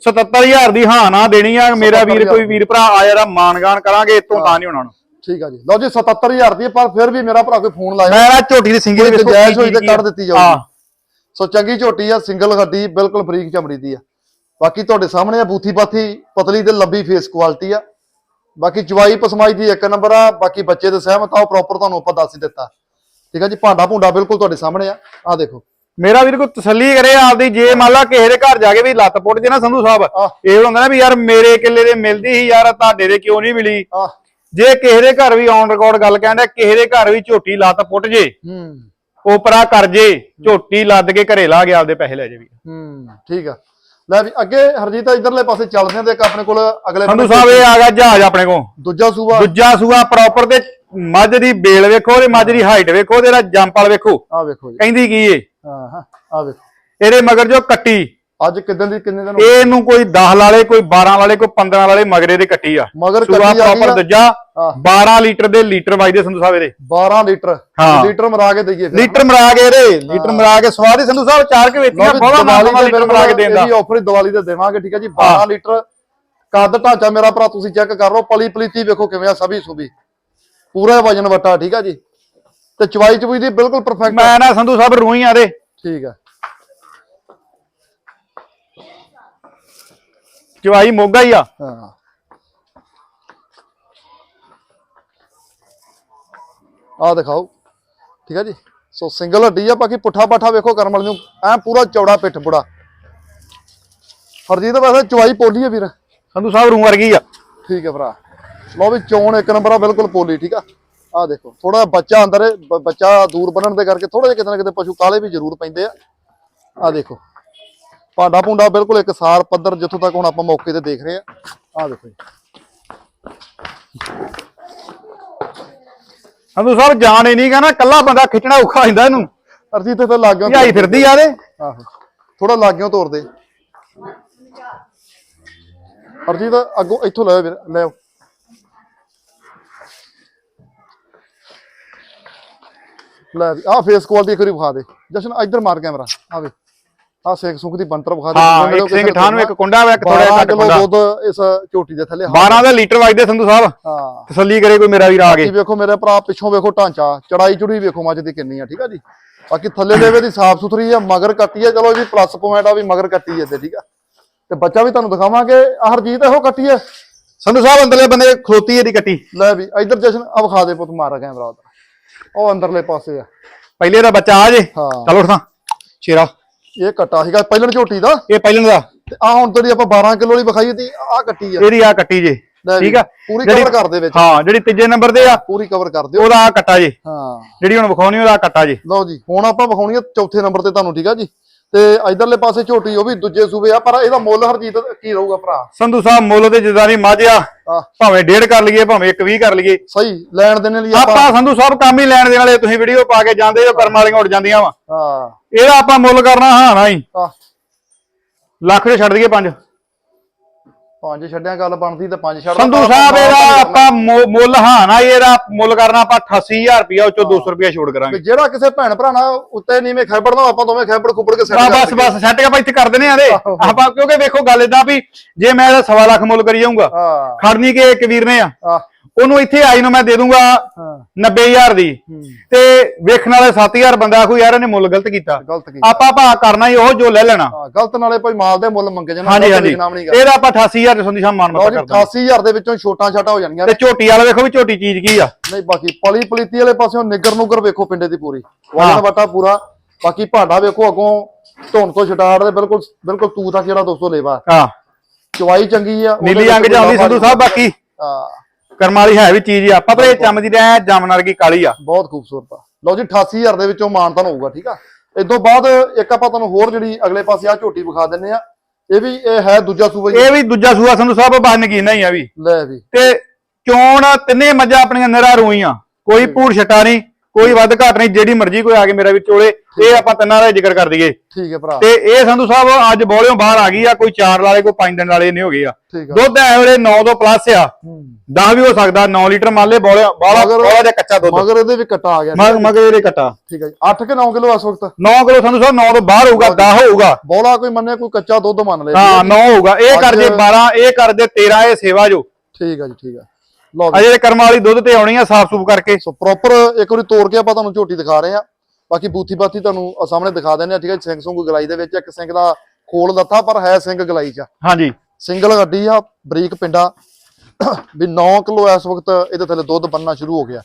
77000 ਦੀ ਹਾਂ ਨਾ ਦੇਣੀ ਆ। ਮੇਰਾ ਵੀਰ ਕੋਈ ਵੀਰ ਭਰਾ ਆ ਜਿਹੜਾ ਮਾਨਗਾਨ ਕਰਾਂਗੇ ਇਤੋਂ ਤਾਂ ਨਹੀਂ ਹੋਣਾ। ਠੀਕ ਆ ਜੀ। ਲਓ ਜੀ 77000 ਦੀ ਪਰ ਫਿਰ ਵੀ ਮੇਰਾ ਭਰਾ ਕੋਈ ਫੋਨ ਲਾਇਆ ਮੈਂ ਨਾ ਝੋਟੀ ਦੀ ਸਿੰਗੀ ਕੋਈ ਦੇ ਗੁੰਜਾਇਸ਼ ਹੋਈ ਤੇ ਕੱਢ ਦਿੱਤੀ ਜਾਊਗੀ। ਹਾਂ। ਸੋ ਚੰਗੀ ਝੋਟੀ ਆ ਸਿੰਗਲ ਹੱਡੀ ਬਿਲਕੁਲ ਫਰੀਕ ਚਮੜੀ ਦੀ ਆ। ਬਾਕੀ ਤੁਹਾਡੇ ਸਾਹਮਣੇ ਆ ਬੂਥੀ ਬਾਥੀ ਪਤਲੀ ਤੇ ਲੰਬੀ ਫੇਸ ਕੁਆਲਿਟੀ ਆ। ਬਾਕੀ ਚਵਾਈ ਪਸਮਾਈ ਦੀ ਇੱਕ ਨੰਬਰ ਆ ਬਾਕੀ ਬੱਚੇ ਦੇ ਸਹਿਮਤ ਆ ਉਹ ਪ੍ਰੋਪਰ ਤੁਹਾਨੂੰ ਆਪਾਂ ਦੱਸ ਹੀ ਦਿੱਤਾ। ਠੀਕ ਆ ਜੀ ਭਾਂਡਾ ਭੁੰਡਾ ਬਿਲਕੁਲ ਤੁਹਾਡੇ ਸਾਹਮਣੇ ਆ। ਆ ਦੇਖੋ। ਮੇਰਾ ਵੀਰ ਕੋਈ ਤਸੱਲੀ ਕਰੇ ਆਪਦੀ ਜੇ ਮੰਨ ਲਾ ਕਿਸੇ ਦੇ ਘਰ ਜਾ ਕੇ ਵੀ ਲੱਤ ਪੁੱਟ ਜੇ ਨਾ ਸੰਧੂ ਸਾਹਿਬ। ਇਹ ਹੁੰਦਾ ਨਾ ਵੀ ਯਾਰ ਮੇਰੇ ਕਿੱਲੇ ਦੇ ਮਿਲਦੀ ਸੀ ਯਾਰ ਤੁਹਾਡੇ ਦੇ ਕਿਉਂ ਨਹੀਂ ਮਿਲੀ? ਜੇ ਕਿਸੇ ਦੇ ਘਰ ਵੀ ਔਨ ਰਿਕਾਰਡ ਗੱਲ ਕਹਿੰਦਾ ਕਿਸੇ ਦੇ ਘਰ ਵੀ ਝੋਟੀ ਲੱਤ ਪੁੱਟ ਜੇ ਹੂੰ। ਉਪਰਾ ਕਰ ਜੇ ਝੋਟੀ ਲੱਦ ਕੇ ਘਰੇ ਲਾ ਗਿਆ ਆਪਦੇ ਪੈਸੇ ਲੈ ਜੇ ਵੀ। ਹੂੰ ਠੀਕ ਆ। ਲੈ ਵੀ ਅੱਗੇ ਹਰਜੀਤ ਇਧਰਲੇ ਪਾਸੇ ਚੱਲਦੇ ਆ ਤੇ ਇੱਕ ਆਪਣੇ ਕੋਲ ਅਗਲੇ ਸੰਧੂ ਸਾਹਿਬ ਇਹ ਆ ਗਿਆ ਜਹਾਜ਼ ਆਪਣੇ ਕੋਲ। ਦੂਜਾ ਸੂਆ। ਦੂਜਾ ਸੂਆ ਪ੍ਰੋਪਰ ਤੇ ਮੱਝ ਦੀ ਬੇਲ ਵੇਖੋ ਤੇ ਮੱਝ ਦੀ ਹਾਈਟ ਵੇਖੋ ਤੇ ਇਹਦਾ ਜੰਪ ਵਾਲ ਵੇਖੋ। ਆ ਵੇਖੋ ਜੀ। ਕਹਿੰਦੀ ਕੀ ਏ? ਹਾਂ ਹਾਂ ਆ ਵੇਖੋ। ਇਹਦੇ ਮਗਰ ਜੋ ਕੱਟੀ। ਅੱਜ ਕਿਦਾਂ ਦੀ ਕਿੰਨੇ ਦਿਨ ਹੋ ਗਏ? ਇਹਨੂੰ ਕੋਈ 10 ਲਾਲੇ ਕੋਈ 12 ਲਾਲੇ ਕੋਈ 15 ਲਾਲੇ ਮਗਰੇ ਦੇ ਕੱਟੀ ਆ। ਮਗਰ ਕੱਟੀ ਆ ਪ੍ਰੋਪਰ। ਦੂਜਾ ਹਾਂ। 12 ਲੀਟਰ ਦੇ ਲੀਟਰ ਵਜਦੇ ਸੰਧੂ ਸਾਹਿਬ ਇਹਦੇ। 12 ਲੀਟਰ। ਲੀਟਰ ਮਰਾ ਕੇ ਦਈਏ ਲੀਟਰ ਮਰਾ ਕੇ ਇਹਦੇ। ਲੀਟਰ ਮਰਾ ਕੇ ਸਵਾਦ ਹੀ ਸੰਧੂ ਸਾਹਿਬ ਚਾਰ ਕੇ ਵੇਚੀਆਂ ਬਹੁਤ ਮਾਲ ਲੀਟਰ ਮਰਾ ਕੇ ਦੇਂਦਾ ਇਹਦੀ ਆਫਰ ਦੀਵਾਲੀ ਤੇ ਦੇਵਾਂਗੇ ਠੀਕ ਹੈ ਜੀ? 12 ਲੀਟਰ। ਕੱਦ ਢਾਂਚਾ ਮੇਰਾ ਭਰਾ ਤੁਸੀਂ ਚੈੱਕ ਕਰ ਲਓ। ਪਲੀ ਪਲੀਤੀ ਵੇਖੋ ਕਿਵੇਂ ਆ ਸਭੀ ਸੁਭੀ। ਪੂਰਾ ਵਜਨ ਵਟਾ ਠੀਕ ਆ ਜੀ? ਤੇ ਚਵਾਈ ਚਵੂਈ ਦੀ ਬਿਲਕੁਲ ਪਰਫੈਕਟ ਮੈਂ ਨਾ ਸੰਧੂ ਸਾਹਿਬ ਰੂਹੀਆਂ ਦੇ ਠੀਕ ਆ ਚਵਾਈ ਮੋਗਾ ਹੀ ਆ। ਹਾਂ। ਆਹ ਦਿਖਾਓ। ਠੀਕ ਹੈ ਜੀ। ਸੋ ਸਿੰਗਲ ਹੱਡੀ ਆ ਬਾਕੀ ਪੁੱਠਾ ਪਾਠਾ ਵੇਖੋ ਕਰਮ ਵਾਲੀ ਨੂੰ। ਐ ਪੂਰਾ ਚੌੜਾ ਪਿੱਠ ਬੁੜਾ। ਹਰਜੀਤ ਵੈਸੇ ਚਵਾਈ ਪੋਲੀ ਆ ਵੀਰ। ਸੰਧੂ ਸਾਹਿਬ ਰੂਮ ਵਰਗੀ ਆ। ਠੀਕ ਹੈ ਭਰਾ। ਲਓ ਵੀ ਚੋਣ ਇੱਕ ਨੰਬਰ ਆ ਬਿਲਕੁਲ ਪੋਲੀ ਠੀਕ ਆ। ਆ ਦੇਖੋ ਥੋੜਾ ਬੱਚਾ ਅੰਦਰ ਬੱਚਾ ਦੂਰ ਬੰਨਣ ਦੇ ਕਰਕੇ ਥੋੜਾ ਜਿਹਾ ਕਿਤੇ ਨਾ ਕਿਤੇ ਪਸ਼ੂ ਕਾਲੇ ਵੀ ਜ਼ਰੂਰ ਪੈਂਦੇ ਆ। ਆ ਦੇਖੋ। ਪਾਡਾ ਪੁੰਡਾ ਬਿਲਕੁਲ ਇੱਕ ਸਾਰ ਪੱਧਰ ਜਿੱਥੋਂ ਤੱਕ ਹੁਣ ਆਪਾਂ ਮੌਕੇ ਤੇ ਦੇਖ ਰਹੇ ਆ ਆ ਦੇਖੋ ਜੀ। ਸੰਧੂ ਸਾਹਿਬ ਜਾਣ ਹੀ ਨਹੀਂ ਕਹਿੰਦਾ ਕੱਲਾ ਬੰਦਾ ਖਿੱਚਣਾ ਔਖਾ ਹੁੰਦਾ ਇਹਨੂੰ। ਅਰਜੀਤ ਤੇ ਲੱਗ ਗਿਆ ਭਜਾਈ ਫਿਰਦੀ ਆ ਦੇ ਆਹੋ। ਥੋੜਾ ਲਾਗਿਓ ਤੋਰ ਦੇ। ਅਰਜੀਤ ਅੱਗੋਂ ਇੱਥੋਂ ਲੈ ਵੀਰ ਲੈ ਆਓ। ਲੈ ਆਹ ਫੇਸ ਕੁਆਲਿਟੀ ਇੱਕ ਵਾਰੀ ਵਿਖਾ ਦੇ। ਜਸ਼ਨ ਇੱਧਰ ਮਾਰ ਕੈਮਰਾ। ਆ ਸੇਕ ਸੁਖ ਦੀ ਬੰਤਰ ਵਿਖਾ ਦੇ ਹਾਂ ਇੱਕ ਸਿੰਘ ਕਿਸੇ ਠਾਹ ਨੂੰ ਇੱਕ ਕੁੰਡਾ ਵਾ ਇੱਕ ਥੋੜਾ 12 ਜਿਹਾ ਘੱਟ ਕੁੰਡਾ। ਦੁੱਧ ਇਸ ਝੋਟੀ ਦੇ ਥੱਲੇ 12 ਦਾ ਲੀਟਰ ਵਜਦੇ ਸੰਧੂ ਸਾਹਿਬ। ਹਾਂ। ਤਸੱਲੀ ਕਰੇ ਕੋਈ ਮੇਰਾ ਵੀਰ ਆ ਕੀ। ਵੇਖੋ ਮੇਰੇ ਭਰਾ ਪਿੱਛੋਂ ਵੇਖੋ ਢਾਂਚਾ। ਚੜਾਈ ਚੁੜੀ ਵੇਖੋ ਮੱਝ ਦੀ ਕਿੰਨੀ ਆ ਠੀਕ ਆ ਜੀ? ਬਾਕੀ ਥੱਲੇ ਦੇਵੇ ਦੀ ਸਾਫ਼ ਸੁਥਰੀ ਆ ਮਗਰ ਕੱਟੀ ਆ। ਚਲੋ ਇਹ ਵੀ ਪਲੱਸ ਪੁਆਇੰਟ ਆ ਵੀ ਮਗਰ ਕੱਟੀ ਤੇ ਠੀਕ ਆ? ਤੇ ਬੱਚਾ ਵੀ ਤੁਹਾਨੂੰ ਦਿਖਾਵਾਂਗੇ। ਆਹ ਹਰਜੀਤ ਇਹੋ ਕੱਟੀ ਐ ਸੰਧੂ ਸਾਹਿਬ ਅੰਦਰਲੇ ਬੰਦੇ ਖਲੋਤੀ ਇਹਦੀ ਕੱਟੀ। ਲੈ ਵੀ ਇੱਧਰ ਜਸ਼ਨ ਆ ਵਿਖਾ ਦੇ ਪੁੱਤ ਮਾਰਾ ਕੈਮਰਾ ਉਹ ਅੰਦਰਲੇ ਪਾਸੇ ਆ। ਪਹਿਲੇ ਦਾ ਬੱਚਾ ਆ ਜੇ। ਚਲੋ ਉਠਾਂ ਸ਼ੇਰਾ ਇਹ ਕੱਟਾ ਸੀਗਾ ਪਹਿਲਣ ਝੋਟੀ ਦਾ। ਇਹ ਪਹਿਲਣ ਦਾ। ਆ ਹੁਣ ਜਿਹੜੀ ਆਪਾਂ 12 ਕਿਲੋ ਵਾਲੀ ਵਿਖਾਈ ਤੀ ਆ ਕੱਟੀ ਆ। ਇਹਦੀ ਆ ਕੱਟੀ ਜੇ। ਠੀਕ ਆ? ਪੂਰੀ ਕਵਰ ਕਰ ਦੇ ਵਿੱਚ। ਹਾਂ ਜਿਹੜੀ ਤੀਜੇ ਨੰਬਰ ਤੇ ਆ ਪੂਰੀ ਕਵਰ ਕਰ ਦਿਓ। ਉਹਦਾ ਆ ਕੱਟਾ ਜੇ। ਹਾਂ। ਜਿਹੜੀ ਹੁਣ ਵਿਖਾਉਣੀ ਉਹਦਾ ਕੱਟਾ ਜੇ। ਲਓ ਜੀ ਹੁਣ ਆਪਾਂ ਵਿਖਾਉਣੀ ਆ ਚੌਥੇ ਨੰਬਰ ਤੇ ਤੁਹਾਨੂੰ ਠੀਕ ਆ ਜੀ? ਤੇ ਇਧਰਲੇ ਪਾਸੇ ਝੋਟੀ ਉਹ ਵੀ ਦੂਜੇ ਸੂਬੇ ਆ ਪਰ ਇਹਦਾ ਮੁੱਲ ਹਰਜੀਤ ਕੀ ਰਹੂਗਾ ਭਰਾ? ਸੰਧੂ ਸਾਹਿਬ ਮੁੱਲ ਤੇ ਜਿੱਦਾਂ ਦੀ ਮੱਝ ਆ ਆ ਭਾਵੇਂ ਡੇਢ ਕਰ ਲਈਏ ਭਾਵੇਂ ਇੱਕ 20 ਕਰ ਲਈਏ। ਸਹੀ ਲੈਣ ਦੇਣ ਲਈ ਆਪਾਂ ਸੰਧੂ ਸਾਹਿਬ ਕੰਮ ਹੀ ਲੈਣ ਦੇਣ ਵਾਲੇ ਤੁਸੀਂ ਵੀਡੀਓ ਪਾ ਕੇ ਜਾਂਦੇ ਜੋ ਕਰਮ ਵਾਲੀਆਂ ਉੱਡ ਜਾਂਦੀਆਂ ਵਾ। ਹਾਂ। ਇਹਦਾ ਆਪਾਂ ਮੁੱਲ ਕਰਨਾ ਹਾਂ। ਨਾ ਹੀ। ਲੱਖ ਦੇ ਛੱਡ ਦਈਏ ਪੰਜ। ਪੰਜ ਛੱਡਿਆ ਗੱਲ ਬਣਦੀ ਤੇ ਪੰਜ ਛੱਡ ਸੰਧੂ ਸਾਹਿਬ ਇਹਦਾ ਆਪਾਂ ਮੁ- ਮੁੱਲ ਹਾਂ ਨਾ ਇਹਦਾ ਮੁੱਲ ਕਰਨਾ ਆਪਾਂ 88000 ਰੁਪਇਆ ਉਹ ਚੋਂ 200 ਰੁਪਇਆ ਛੋੜ ਕਰਾਂਗੇ। ਜਿਹੜਾ ਕਿਸੇ ਭੈਣ ਭਰਾ ਨਾਲ ਉੱਤੇ ਨੀਵੇਂ ਖੈਬੜਨਾ ਆਪਾਂ ਦੋਵੇਂ ਖੈਬੜ ਖੁੱਬੜ ਕੇ ਬਸ ਬਸ ਬਸ ਸੈੱਟ ਕੇ ਆਪਾਂ ਇੱਥੇ ਕਰ ਦਿੰਦੇ ਆ ਦੇ। ਆਪਾਂ ਕਿਉਂਕਿ ਵੇਖੋ ਗੱਲ ਇਦਾਂ ਵੀ ਜੇ ਮੈਂ ਇਹਦਾ ਸਵਾ ਲੱਖ ਮੁੱਲ ਕਰੀ ਜਾਊਂਗਾ ਹਾਂ। ਖੜਨੀ ਕਿ ਇੱਕ ਵੀਰ ਨੇ ਆ। ਆ ਉਹਨੂੰ ਇੱਥੇ ਆਈ ਨੂੰ ਮੈਂ ਦੇ ਦੂੰਗਾ ਹਾਂ। 90000 ਦੀ। ਤੇ ਵੇਖਣ ਵਾਲੇ 7000 ਬੰਦਾ ਆਖੂ ਯਾਰ ਇਹਨੇ ਮੁੱਲ ਗਲਤ ਕੀਤਾ। ਗਲਤ ਆਪਾਂ ਭਾ ਕਰਨਾ ਹੀ ਉਹ ਜੋ ਲੈ ਲੈਣਾ। ਗਲਤ ਨਾਲੇ ਭਾਈ ਮਾਲ ਦੇ ਮੁੱਲ ਮੰਗੇ ਜਾਣਾ ਹਾਂਜੀ ਹਾਂਜੀ। ਇਹਦਾ ਆਪਾਂ 88000 ਦੇ ਸੰਦੀ ਮਾਨ ਮਤਾ ਕਰਦਾ 88000 ਦੇ ਵਿੱਚੋਂ ਛੋਟਾਂ ਛਾਟਾਂ ਹੋ ਜਾਣਗੀਆਂ ਤੇ ਝੋਟੀ ਵਾਲਾ ਵੇਖੋ ਵੀ ਝੋਟੀ ਚੀਜ਼ ਕੀ ਆ। ਨਹੀਂ ਬਾਕੀ ਪਲੀ ਪਲੀਤੀ ਵਾਲੇ ਪਾਸਿਓਂ ਨਿੱਗਰ ਨੁਗਰ ਵੇਖੋ ਪਿੰਡੇ ਦੀ ਪੂਰੀ। ਵਾਲਾ ਵਟਾ ਪੂਰਾ। ਬਾਕੀ ਭਾਂਡਾ ਵੇਖੋ ਅੱਗੋਂ ਧੁੰਨ ਤੋਂ ਛਟਾੜ ਦੇ ਬਿਲਕੁਲ ਬਿਲਕੁਲ ਤੂ ਤੱਕ ਜਿਹੜਾ ਦੋਸਤੋ ਲੇਵਾ। ਹਾਂ। ਚਵਾਈ ਚੰਗੀ ਆ ਨੀਲੀ ਅੰਗ ਕੋਈ ਜਾਂਦੀ ਸੰਧੂ ਸਾਹਿਬ ਬਾਕੀ। ਹਾਂ। ਕਰਮ ਵਾਲੀ ਹੈ ਵੀ ਚੀਜ਼ ਆ। ਪਤਾ ਇਹ ਚਮ ਦੀ ਜਮਨ ਵਰਗੀ ਕਾਲੀ ਆ। ਬਹੁਤ ਖੂਬਸੂਰਤ ਆ। ਲਓ ਜੀ 88000 ਦੇ ਵਿੱਚੋਂ ਮਾਨਤਾਨ ਹੋਊਗਾ ਠੀਕ ਆ? ਤੋਂ ਬਾਅਦ ਇੱਕ ਆਪਾਂ ਤੁਹਾਨੂੰ ਹੋਰ ਜਿਹੜੀ ਅਗਲੇ ਪਾਸੇ ਆ ਝੋਟੀ ਵਿਖਾ ਦਿੰਨੇ ਆ। ਇਹ ਵੀ ਇਹ ਹੈ ਦੂਜਾ ਜੀ। ਇਹ ਵੀ ਦੂਜਾ ਸੂਆ ਸੰਧੂ ਸਾਹਿਬ ਬਾਹਰ ਨਗੀਨਾ ਹੀ ਆ ਵੀ। ਲੈ ਵੀ। ਤੇ ਚੋਣ ਤਿੰਨੇ ਮੱਝਾਂ ਆਪਣੀਆਂ ਨਿਰਾ ਰੂਈਆਂ। ਕੋਈ ਭੂਰ ਛਟਾ ਨਹੀਂ। ਕੋਈ ਵੱਧ ਘਾਟ ਨਹੀਂ ਜਿਹੜੀ ਮਰਜ਼ੀ ਕੋਈ ਆ ਕੇ ਮੇਰਾ ਵੀ ਚੋਲੇ ਇਹ ਆਪਾਂ ਤਿੰਨਾਂ ਦਾ ਜ਼ਿਕਰ ਕਰ ਦਈਏ। ਠੀਕ ਹੈ ਭਰਾ। ਤੇ ਇਹ ਸੰਧੂ ਸਾਹਿਬ ਅੱਜ ਬੋਲਿਓ ਬਾਹਰ ਆ ਗਈ ਆ ਕੋਈ 4 ਵਾਲੇ ਕੋਈ 5 ਦਿਨ ਵਾਲੇ ਨਹੀਂ ਹੋ ਗਏ ਆ। ਦੁੱਧ ਐ ਵੇਲੇ 9 ਤੋਂ ਪਲੱਸ ਆ। ਹੂੰ। 10 ਵੀ ਹੋ ਸਕਦਾ 9 ਲੀਟਰ ਮੰਨ ਲੈ ਬੋਲਿਓ ਬਾਹਲਾ ਬੋਲਾ ਜਿਹਾ ਕੱਚਾ ਦੁੱਧ। ਮਗਰ ਇਹਦੇ ਵੀ ਕਟਾ ਆ ਗਿਆ। ਮਗ ਮਗਰ ਇਹਦੇ ਕੱਟਾ। ਠੀਕ ਹੈ ਜੀ। 8 ਕਿ 9 ਕਿਲੋ ਇਸ ਵਕਤ? 9 ਕਿਲੋ ਸੰਧੂ ਸਾਹਿਬ 9 ਤੋਂ ਬਾਹਰ ਹੋਊਗਾ 10 ਹੋਊਗਾ। ਬੋਲਾ ਕੋਈ ਮੰਨੇ ਕੋਈ ਕੱਚਾ ਦੁੱਧ ਮੰਨ ਲੈ ਹਾਂ 9 ਹੋਊਗਾ। ਇਹ ਕਰ ਜੇ ਅੱਜ- 12 ਇਹ ਕਰ ਜੇ 13 ਇਹ ਸੇਵਾ ਜੋ। ਠੀਕ ਆ ਜੀ ਠੀਕ ਆ। ਲਓ ਵੀ। ਅਜੇ ਕਰਮ ਵਾਲੀ ਦੁੱਧ ਤੇ ਆਉਣੀ ਆ ਸਾਫ਼ ਸੂਫ ਕਰਕੇ। ਸੋ ਪ੍ਰੋਪਰ ਇੱਕ ਵਾਰੀ ਤੋੜ ਕੇ ਆਪਾਂ ਤੁਹਾਨੂੰ ਝੋਟੀ ਦਿਖਾ ਰਹੇ ਆ ਬਾਕੀ ਬੂਥੀ ਬਾਥੀ ਤੁਹਾਨੂੰ ਸਾਹਮਣੇ ਦਿਖਾ ਦਿੰਦੇ ਆ ਠੀਕ ਹੈ ਸਿੰਘ ਸੁੰਗ ਗਲਾਈ ਦੇ ਵਿੱਚ ਇੱਕ ਸਿੰਘ ਦਾ ਖੋਲ ਲੱਥਾ ਪਰ ਹੈ ਸਿੰਘ ਗਲਾਈ ਚ। ਹਾਂਜੀ। ਸਿੰਗਲ ਗੱਡੀ ਆ ਬਰੀਕ ਪਿੰਡਾ। ਵੀ 9 ਕਿਲੋ ਇਸ ਵਕਤ ਇਹਦੇ ਥੱਲੇ ਦੁੱਧ ਬੰਨਣਾ ਸ਼ੁਰੂ ਹੋ ਗਿਆ।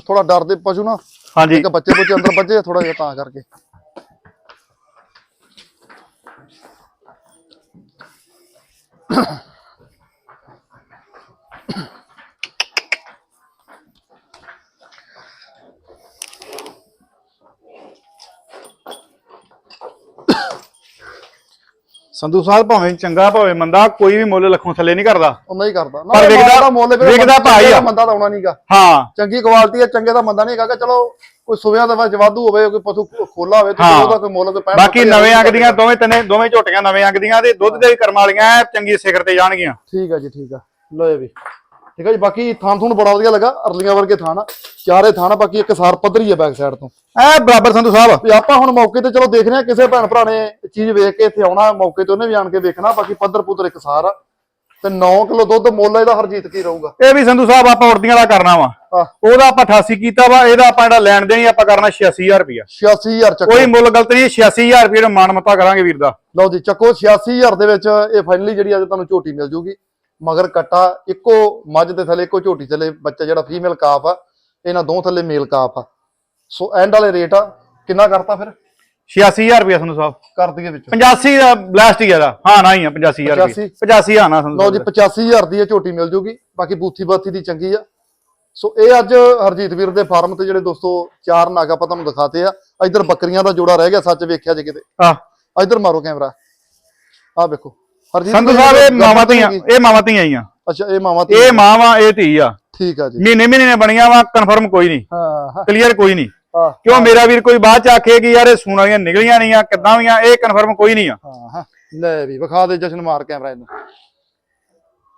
ਥੋੜਾ ਡਰਦੇ ਪਸ਼ੂ ਨਾ ਹਾਂਜੀ। ਇੱਕ ਬੱਚੇ ਬੱਚੇ ਅੰਦਰ ਬੱਜੇ ਥੋੜਾ ਜਿਹਾ ਤਾਂ ਕਰਕੇ। ਸੰਧੂ ਸਾਹਿਬ ਭਾਵੇਂ ਚੰਗਾ ਭਾਵੇਂ ਮੰਦਾ ਕੋਈ ਵੀ ਮੁੱਲ ਲੱਖੋਂ ਥੱਲੇ ਨਹੀਂ ਕਰਦਾ। ਉਹ ਨਹੀਂ ਕਰਦਾ। ਪਰ ਵਿਕਦਾ- ਮਾਲ ਵਿਕਦਾ ਭਾਈ ਆ। ਮੰਦਾ ਤਾਂ ਆਉਣਾ ਨਹੀਂਗਾ। ਹਾਂ। ਚੰਗੀ ਕੁਆਲਿਟੀ ਹੈ ਚੰਗੇ ਦਾ ਮੰਦਾ ਨਹੀਂ ਹੈਗਾ ਕਿ ਚਲੋ ਕੋਈ ਸੁਵਿਆਂ ਦੇ ਵਿੱਚ ਵਾਧੂ ਹੋਵੇ ਕੋਈ ਪਸ਼ੂ ਖੋਲਾ ਹੋਵੇ ਤੇ। ਉਹਦਾ ਕੋਈ ਮੁੱਲ ਤੇ ਪੈਣ ਬਾਕੀ ਨਵੇਂ ਅੰਗ ਦੀਆਂ ਦੋਵੇਂ ਤਿੰਨੇ ਦੋਵੇਂ ਝੋਟੀਆਂ ਨਵੇਂ ਅੰਗ ਦੀਆਂ ਤੇ ਦੁੱਧ ਦੇ ਕਰਮ ਵਾਲੀਆਂ ਚੰਗੀ ਸਿਖਰ ਤੇ ਜਾਣਗੀਆਂ। ਠੀਕ ਹੈ ਜੀ ਠੀਕ ਹੈ ਲੋ ਇਹ ਵੀ। ਠੀਕ ਹੈ ਜੀ ਬਾਕੀ ਥਾਂ ਤੁਹਾਨੂੰ ਬੜਾ ਵਧੀਆ ਲੱਗਾ ਅਰਲੀਆਂ ਵਰਗੇ ਥਾਂ ਆ। ਚਾਰੇ ਥਾਂ ਆ ਬਾਕੀ ਇੱਕ ਸਾਰ ਪੱਧਰੀ ਹੈ ਬੈਕ ਸਾਈਡ ਤੋਂ। ਐ ਬਰਾਬਰ ਸੰਧੂ ਸਾਹਿਬ। ਵੀ ਆਪਾਂ ਹੁਣ ਮੌਕੇ ਤੇ ਚਲੋ ਦੇਖ ਰਹੇ ਹਾਂ ਕਿਸੇ ਭੈਣ ਭਰਾ ਨੇ ਚੀਜ਼ ਵੇਖ ਕੇ ਇੱਥੇ ਆਉਣਾ ਮੌਕੇ ਤੇ ਉਹਨੇ ਵੀ ਆਣ ਕੇ ਵੇਖਣਾ ਬਾਕੀ ਪੱਧਰ ਪੁੱਧਰ ਇੱਕ ਸਾਰ ਆ। ਤੇ 9 ਕਿਲੋ ਦੁੱਧ ਮੁੱਲ ਇਹਦਾ ਹਰਜੀਤ ਕੀ ਰਹੂਗਾ? ਇਹ ਵੀ ਸੰਧੂ ਸਾਹਿਬ ਆਪਾਂ ਉੜਦੀਆਂ ਦਾ ਕਰਨਾ ਵਾ। ਆ ਉਹਦਾ ਆਪਾਂ 88 ਕੀਤਾ ਵਾ ਇਹਦਾ ਆਪਾਂ ਜਿਹੜਾ ਲੈਣ ਦੇਣੀ ਆਪਾਂ ਕਰਨਾ 86000 ਰੁਪਇਆ। 86000 ਚੱਕੋ। ਕੋਈ ਮੁੱਲ ਗਲਤ ਨਹੀਂ 86000 ਰੁਪਏ ਦਾ ਮਾਨ ਮਤਾ ਕਰਾਂਗੇ ਵੀਰ ਦਾ। ਲਓ ਜੀ ਚੱਕੋ 86000 ਦੇ ਵਿੱਚ ਇਹ ਫਾਈਨਲੀ ਜਿਹੜੀ ਅੱਜ ਤੁਹਾਨੂੰ ਝੋਟੀ ਮਿਲ ਜੂਗੀ। ਮਗਰ ਕੱਟਾ ਇੱਕੋ ਮੱਝ ਦੇ ਥੱਲੇ ਇੱਕੋ ਝੋਟੀ ਥੱਲੇ ਬੱਚਾ ਜਿਹੜਾ ਫੀਮੇਲ ਕਾਫ ਆ ਇਹਨਾਂ ਦੋ ਥੱਲੇ ਮੇਲ ਕਾਫ ਆ। ਸੋ ਐਂਡ ਵਾਲੇ ਰੇਟ ਆ। ਕਿੰਨਾ ਕਰਤਾ ਫਿਰ? 86000 ਰੁਪਏ ਸੰਧੂ ਸਾਹਿਬ ਕਰ ਦਈਏ ਵਿੱਚ। 85 ਦਾ ਲਾਸਟ ਹੀ ਇਹਦਾ। ਹਾਂ ਨਾ ਹੀ ਆ 85000 ਰੁਪਏ 85 ਹਾਂ ਨਾ ਸੰਧੂ ਲਓ ਜੀ ਸਾਹਿਬ 85000 ਦੀ ਇਹ ਝੋਟੀ ਮਿਲ ਜੂਗੀ। ਬਾਕੀ ਬੂਥੀ ਬਾਥੀ ਦੀ ਚੰਗੀ ਆ। ਸੋ ਇਹ ਅੱਜ ਹਰਜੀਤ ਵੀਰ ਦੇ ਫਾਰਮ ਤੇ ਜਿਹੜੇ ਦੋਸਤੋ ਚਾਰ ਨਾਗ ਆਪਾਂ ਤੁਹਾਨੂੰ ਦਿਖਾਤੇ ਆ। ਇੱਧਰ ਬੱਕਰੀਆਂ ਦਾ ਜੋੜਾ ਰਹਿ ਗਿਆ ਸੱਚ ਵੇਖਿਆ ਜੇ ਕਿਤੇ। ਹਾਂ ਇੱਧਰ ਮਾਰੋ ਕੈਮਰਾ। ਆ ਵੇਖੋ। ਸੰਧੂ ਸਾਹਿਬ ਇਹ ਮਾਵਾਂ ਧੀਆਂ। ਇਹ ਮਾਵਾਂ ਧੀਆਂ ਹੀ ਆ। ਅੱਛਾ ਇਹ ਮਾਵਾ ਇਹ ਮਾਂ ਵਾ ਇਹ ਧੀ ਆ। ਠੀਕ ਆ ਜੀ। ਮਹੀਨੇ ਮਹੀਨੇ ਨੇ ਬਣੀਆਂ ਵਾ ਕਨਫਰਮ ਕੋਈ ਨਹੀਂ। ਹਾਂ ਕਲੀਅਰ ਕੋਈ ਨਹੀਂ। ਕਿਉਂ ਮੇਰਾ ਵੀਰ ਕੋਈ ਬਾਅਦ ਚ ਆਖੇ ਕਿ ਯਾਰ ਇਹ ਸੂਣ ਵਾਲੀਆਂ ਨਿਕਲੀਆਂ ਨਹੀਂ ਆ ਕਿੱਦਾਂ ਵੀ ਆ ਇਹ ਕਨਫਰਮ ਕੋਈ ਨਹੀਂ ਆ। ਹਾਂ ਹਾਂ। ਲੈ ਵੀ ਵਿਖਾ ਦੇ ਜਸ਼ਨ ਮਾਰ ਕੈਮਰਾ ਇਹਨੂੰ।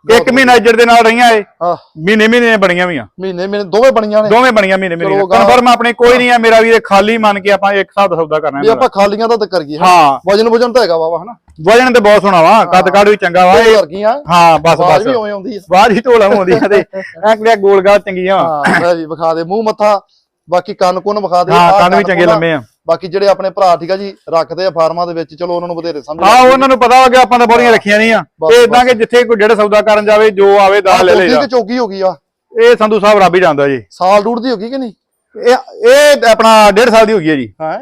ਇੱਕ ਮਹੀਨਾ ਇੱਜੜ ਦੇ ਨਾਲ ਰਹੀਆਂ ਹਾਂ ਮਹੀਨੇ ਮਹੀਨੇ ਬਣੀਆਂ ਵੀ ਆ ਮਹੀਨੇ ਮਹੀਨੇ ਦੋਵੇਂ ਬਣੀਆਂ ਨੇ। ਦੋਵੇਂ ਬਣੀਆਂ ਮਹੀਨੇ ਮਹੀਨੇ। ਕਨਫਰਮ ਆਪਣੇ ਕੋਈ ਨਹੀਂ ਆ ਮੇਰਾ ਵੀਰ ਇਹ ਖਾਲੀ ਮੰਨ ਕੇ ਆਪਾਂ ਇੱਕ ਹਿਸਾਬ ਦਾ ਸੌਦਾ ਕਰਨਾ ਵੀ ਆਪਾਂ ਖਾਲੀਆਂ ਦਾ ਤਾਂ ਕਰੀਏ ਹਾਂ। ਵਜਨ ਵਜਨ ਤਾਂ ਹੈਗਾ ਵਾਵਾ ਹਨਾ? ਵਜਨ ਤੇ ਬਹੁਤ ਸੋਹਣਾ ਵਾ ਕੱਦ ਕਾੜ ਵੀ ਚੰਗਾ ਵਾ। ਇਹ ਵਰਗੀਆਂ। ਹਾਂ ਬਸ ਬਸ। ਵੀ ਆਉਂਦੀ। ਆ ਬਾਅਦ ਹੀ ਢੋਲਾ ਹੁੰਦੀ ਆ ਤੇ ਐ ਕੁੜੀਆਂ ਗੋਲ ਗਾ ਚੰਗੀਆਂ। ਹਾਂ ਵੀ ਵਿਖਾ ਦੇ। ਮੂੰਹ ਮੱਥਾ ਬਾਕੀ ਕੰਨ ਕੁੰਨ ਵਿਖਾ ਦੇ। ਹਾਂ ਕੰਨ ਵੀ ਚੰਗੇ। ਲੰਮੇ ਆ। ਬਾਕੀ ਜਿਹੜੇ ਆਪਣੇ ਭਰਾ ਠੀਕ ਆ ਜੀ ਰੱਖਦੇ ਆ ਫਾਰਮਾਂ ਦੇ ਵਿੱਚ ਚਲੋ ਉਹਨਾਂ ਨੂੰ ਬਥੇਰੇ ਸਮਝ ਹਾਂ ਉਹਨਾਂ ਨੂੰ ਪਤਾ ਹੋ ਗਿਆ ਆਪਾਂ ਤਾਂ ਬਹੁਤੀਆਂ ਰੱਖੀਆਂ ਨਹੀਂ ਆ। ਇਹ ਇਦਾਂ ਕਿ ਜਿੱਥੇ ਕੋਈ ਜਿਹੜਾ ਸੌਦਾ ਕਰਨ ਜਾਵੇ ਜੋ ਆਵੇ ਦਾ ਲੈ ਲੇਗਾ ਕਿ ਚੌਗੀ ਹੋ ਗਈ ਆ। ਇਹ ਸੰਧੂ ਸਾਹਿਬ ਰੱਬ ਹੀ ਜਾਣਦਾ ਜੀ। ਸਾਲ ਡੂੜ ਦੀ ਹੋ ਗਈ ਕਿ ਨਹੀਂ? ਇਹ ਇਹ ਆਪਣਾ 1.5 ਸਾਲ ਦੀ ਹੋ ਗਈ ਹੈ ਜੀ। ਹਾਂ?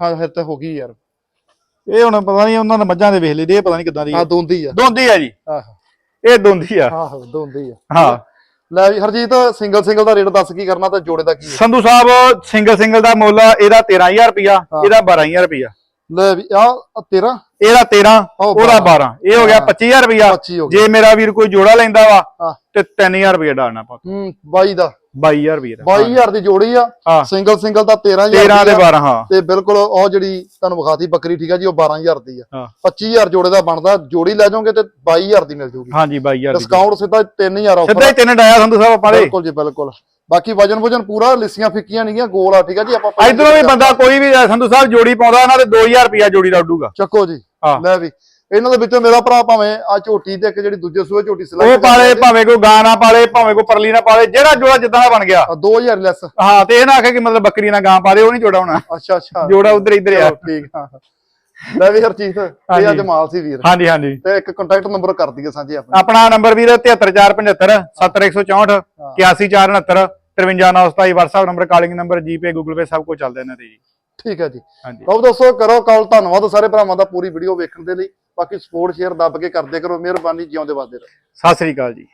ਹਾਂ ਫਿਰ ਤਾਂ ਹੋ ਗਈ ਯਾਰ। ਇਹ ਹੁਣ ਪਤਾ ਨਹੀਂ ਉਹਨਾਂ ਦੇ ਮੱਝਾਂ ਦੇ ਵੇਖ ਲਈਦੇ ਇਹ ਪਤਾ ਨਹੀਂ ਕਿੱਦਾਂ ਦੀ ਹਾਂ ਦੋਂਦੀ ਆ। ਦੋਂਦੀ ਆ ਜੀ। ਆਹੋ। ਇਹ ਦੋਂਦੀ ਆ। ਆਹੋ ਦੋਂਦੀ ਆ। ਹਾਂ। ਲੈ ਵੀ ਹਰਜੀਤ ਸਿੰਗਲ ਸਿੰਗਲ ਦਾ ਰੇਟ ਦੱਸ ਕੀ ਕਰਨਾ ਤੇ ਜੋੜੇ ਦਾ ਕੀ ਹੈ? ਸੰਧੂ ਸਾਹਿਬ ਸਿੰਗਲ ਸਿੰਗਲ ਦਾ ਮੁੱਲ ਇਹਦਾ 13000 ਰੁਪਿਆ। ਇਹਦਾ 12000 ਰੁਪਿਆ ਲੈ ਵੀ ਆ 13 ਇਹਦਾ 13 ਉਹ ਉਹਦਾ 12 ਇਹ ਹੋ ਗਿਆ ਹਾਂ। 25000 ਰੁਪਿਆ 25 ਹੋ ਗਿਆ। ਜੇ ਮੇਰਾ ਵੀਰ ਕੋਈ ਜੋੜਾ ਲੈਂਦਾ ਵਾ ਤੇ 3000 ਰੁਪਏ ਡਾਲਣਾ ਪਾ ਹੂੰ 22 ਦਾ। 22000 ਰੁਪਏ ਦਾ। 22000 ਦੀ ਜੋੜੀ ਆ। ਸਿੰਗਲ ਸਿੰਗਲ ਦਾ 13000 13 ਦੀ ਦੇ ਆ, 12 ਹਾਂ। ਤੇ ਬਿਲਕੁਲ ਉਹ ਜਿਹੜੀ ਤੁਹਾਨੂੰ ਵਿਖਾਤੀ ਬੱਕਰੀ ਠੀਕ ਆ ਜੀ ਉਹ 12000 ਦੀ ਆ। ਹਾਂ। 25000 ਜੋੜੇ ਦਾ ਬਣਦਾ। ਜੋੜੀ ਲੈ ਜਾਓਗੇ ਤੇ 22000 ਦੀ ਮਿਲ ਜੂਗੀ। ਹਾਂਜੀ 22000 ਦੀ ਡਿਸਕਾਊਂਟ ਸਿੱਧਾ 3000 ਸਿੱਧਾ ਆਫਰ ਹੀ ਤਿੰਨ ਡਾਇਆ ਸੰਧੂ ਸਾਹਿਬ ਆਪਾਂ ਦੇ। ਬਿਲਕੁਲ ਜੀ ਬਿਲਕੁਲ। ਬਾਕੀ ਵਜਨ ਵਜਨ ਪੂਰਾ ਲਿਸੀਆਂ ਫਿੱਕੀਆਂ ਨਹੀਂਗੀਆਂ ਗੋਲ ਆ ਠੀਕ ਆ ਜੀ ਆਪਾਂ ਇਧਰੋਂ ਵੀ ਬੰਦਾ ਕੋਈ ਵੀ ਸੰਧੂ ਸਾਹਿਬ ਜੋੜੀ ਪਾਉਂਦਾ ਇਹਨਾਂ ਦੇ 2000 ਰੁਪਿਆ ਜੋੜੀ ਦਾ ਉੱਡੂਗਾ। ਚੱਕੋ ਜੀ। ਲੈ ਵੀ। ਇਹਨਾਂ ਦੇ ਵਿੱਚੋਂ ਮੇਰਾ ਭਰਾ ਭਾਵੇਂ ਆ ਝੋਟੀ ਤੇ ਇੱਕ ਜਿਹੜੀ ਦੂਜੇ ਸੂਏ ਝੋਟੀ ਉਹ select ਪਾਲੇ ਭਾਵੇਂ ਕੋਈ ਗਾਂ ਨਾ ਪਾਲੇ ਭਾਵੇਂ ਕੋਈ ਪਰਲੀ ਨਾ ਪਾਲੇ ਜਿਹੜਾ ਜੋੜਾ ਜਿੱਦਾਂ ਦਾ ਬਣ ਗਿਆ। ਆ, 2000 ਲੈਸ। ਹਾਂ ਤੇ ਇਹ ਨਾ ਆਖੇ ਕਿ ਮਤਲਬ ਬੱਕਰੀ ਨਾਲ ਗਾਂ ਪਾ ਦੇ ਉਹ ਨਹੀਂ ਜੋੜਾ ਹੋਣਾ। ਅੱਛਾ ਅੱਛਾ। ਜੋੜਾ ਉਧਰ ਇੱਧਰ ਆ। ਠੀਕ ਹਾਂ ਲੈ ਵੀ ਹਰਜੀਤ ਇਹ। ਅੱਜ ਮਾਲ ਸੀ ਵੀਰ। ਹਾਂਜੀ ਹਾਂਜੀ। ਤੇ ਇੱਕ ਕੰਟੈਕਟ ਨੰਬਰ ਕਰ ਦਈਏ ਸਾਂਝੇ ਆਪਣਾ। ਆਪਣਾ ਨੰਬਰ ਵੀਰ 73475 70164 81469 53927 WhatsApp number calling number GPay Google Pay ਸਭ ਕੁਝ ਚੱਲਦਾ ਇਹਨਾਂ ਤੇ ਜੀ। ਠੀਕ ਹੈ ਜੀ। ਹਾਂਜੀ। ਲਓ ਦੋਸਤੋ ਕਰੋ ਕਾਲ ਧੰਨਵਾਦ ਸਾਰੇ ਭਰਾਵਾਂ ਦਾ ਪੂਰੀ ਵੀਡੀਓ ਵੇਖਣ ਦੇ ਲਈ। ਬਾਕੀ ਸਪੋਰਟ ਸ਼ੇਅਰ ਦੱਬ ਕੇ ਕਰਦੇ ਕਰੋ। ਮਿਹਰਬਾਨੀ ਜਿਉਂਦੇ ਵਾਦੇ ਰਹੋ। ਸਤਿ ਸ੍ਰੀ ਅਕਾਲ ਜੀ।